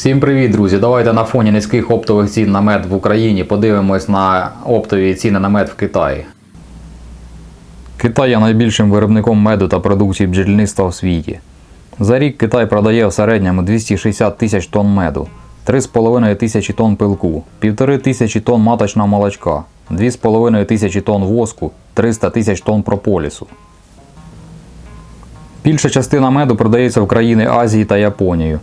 Всім привіт, друзі! Давайте на фоні низьких оптових цін на мед в Україні подивимось на оптові ціни на мед в Китаї. Китай є найбільшим виробником меду та продукції бджільництва в світі. За рік Китай продає в середньому 260 тисяч тонн меду, 3,5 тисячі тонн пилку, 1,5 тисячі тонн маточного молочка, 2,5 тисячі тонн воску, 300 тисяч тонн прополісу. Більша частина меду продається в країни Азії та Японію.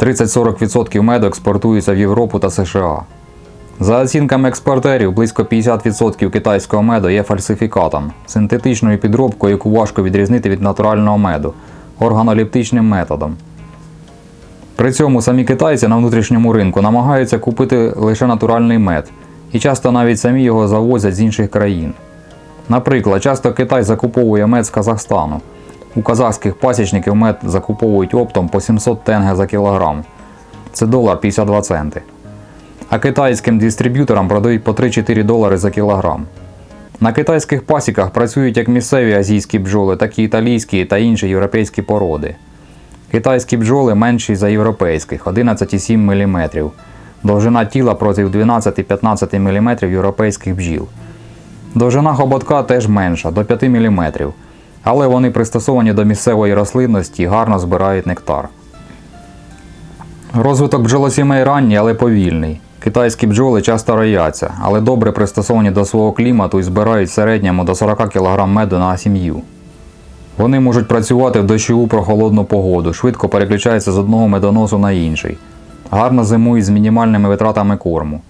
30-40% меду експортується в Європу та США. За оцінками експортерів, близько 50% китайського меду є фальсифікатом, синтетичною підробкою, яку важко відрізнити від натурального меду, органолептичним методом. При цьому самі китайці на внутрішньому ринку намагаються купити лише натуральний мед, і часто навіть самі його завозять з інших країн. Наприклад, часто Китай закуповує мед з Казахстану. У казахських пасічників мед закуповують оптом по 700 тенге за кілограм. Це долар 52 центи. А китайським дистриб'юторам продають по 3-4 долари за кілограм. На китайських пасіках працюють як місцеві азійські бджоли, так і італійські та інші європейські породи. Китайські бджоли менші за європейських 11,7 мм. Довжина тіла проти 12-15 мм європейських бджіл. Довжина хоботка теж менша до 5 мм, але вони пристосовані до місцевої рослинності і гарно збирають нектар. Розвиток бджолосімей ранній, але повільний. Китайські бджоли часто рояться, але добре пристосовані до свого клімату і збирають в середньому до 40 кг меду на сім'ю. Вони можуть працювати в дощову прохолодну погоду, швидко переключаються з одного медоносу на інший, гарно зимують з мінімальними витратами корму.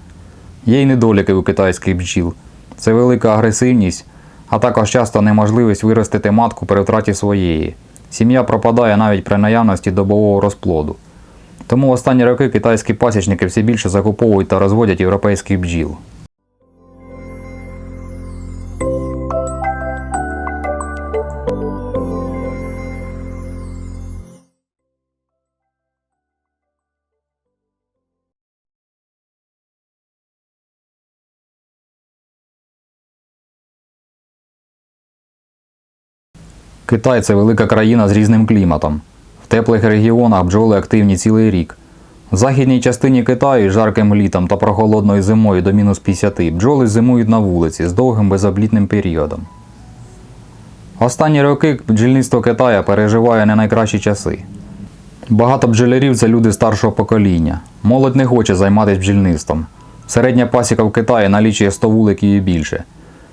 Є й недоліки у китайських бджіл. Це велика агресивність, а також часто неможливість виростити матку при втраті своєї. Сім'я пропадає навіть при наявності добового розплоду. Тому в останні роки китайські пасічники все більше закуповують та розводять європейських бджіл. Китай це велика країна з різним кліматом. В теплих регіонах бджоли активні цілий рік. В західній частині Китаю жарким літом та прохолодною зимою до мінус 50 бджоли зимують на вулиці з довгим безоблітним періодом. Останні роки бджільництво Китаю переживає не найкращі часи. Багато бджолярів це люди старшого покоління. Молодь не хоче займатися бджільництвом. Середня пасіка в Китаї налічує 100 вуликів і більше.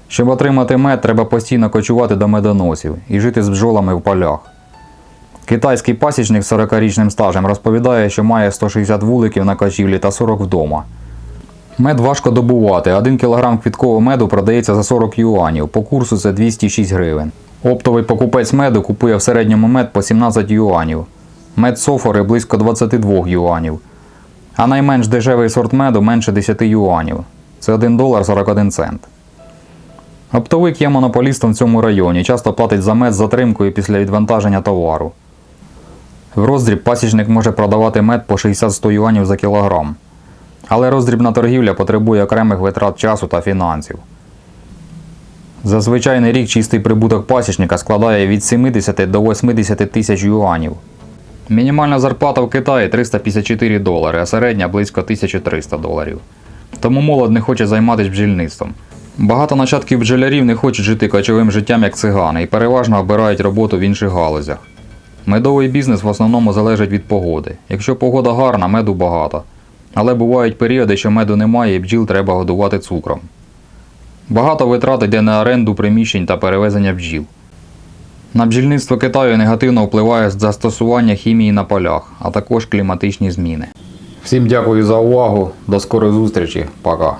Щоб отримати мед, треба постійно кочувати до медоносів і жити з бджолами в полях. Китайський пасічник з 40-річним стажем розповідає, що має 160 вуликів на кочівлі та 40 вдома. Мед важко добувати. 1 кг квіткового меду продається за 40 юанів, по курсу це 206 гривень. Оптовий покупець меду купує в середньому мед по 17 юанів. Мед софори близько 22 юанів. А найменш дешевий сорт меду менше 10 юанів. Це 1 долар 41 цент. Оптовик є монополістом в цьому районі, часто платить за мед з затримкою після відвантаження товару. В роздріб пасічник може продавати мед по 60-100 юанів за кілограм. Але роздрібна торгівля потребує окремих витрат часу та фінансів. За звичайний рік чистий прибуток пасічника складає від 70 до 80 тисяч юанів. Мінімальна зарплата в Китаї 354 долари, а середня близько 1300 доларів. Тому молодь не хоче займатися бджільництвом. Багато нащадків бджолярів не хочуть жити кочовим життям як цигани і переважно обирають роботу в інших галузях. Медовий бізнес в основному залежить від погоди. Якщо погода гарна, меду багато. Але бувають періоди, що меду немає і бджіл треба годувати цукром. Багато витрат йде на оренду приміщень та перевезення бджіл. На бджільництво Китаю негативно впливає застосування хімії на полях, а також кліматичні зміни. Всім дякую за увагу. До скорої зустрічі. Пока.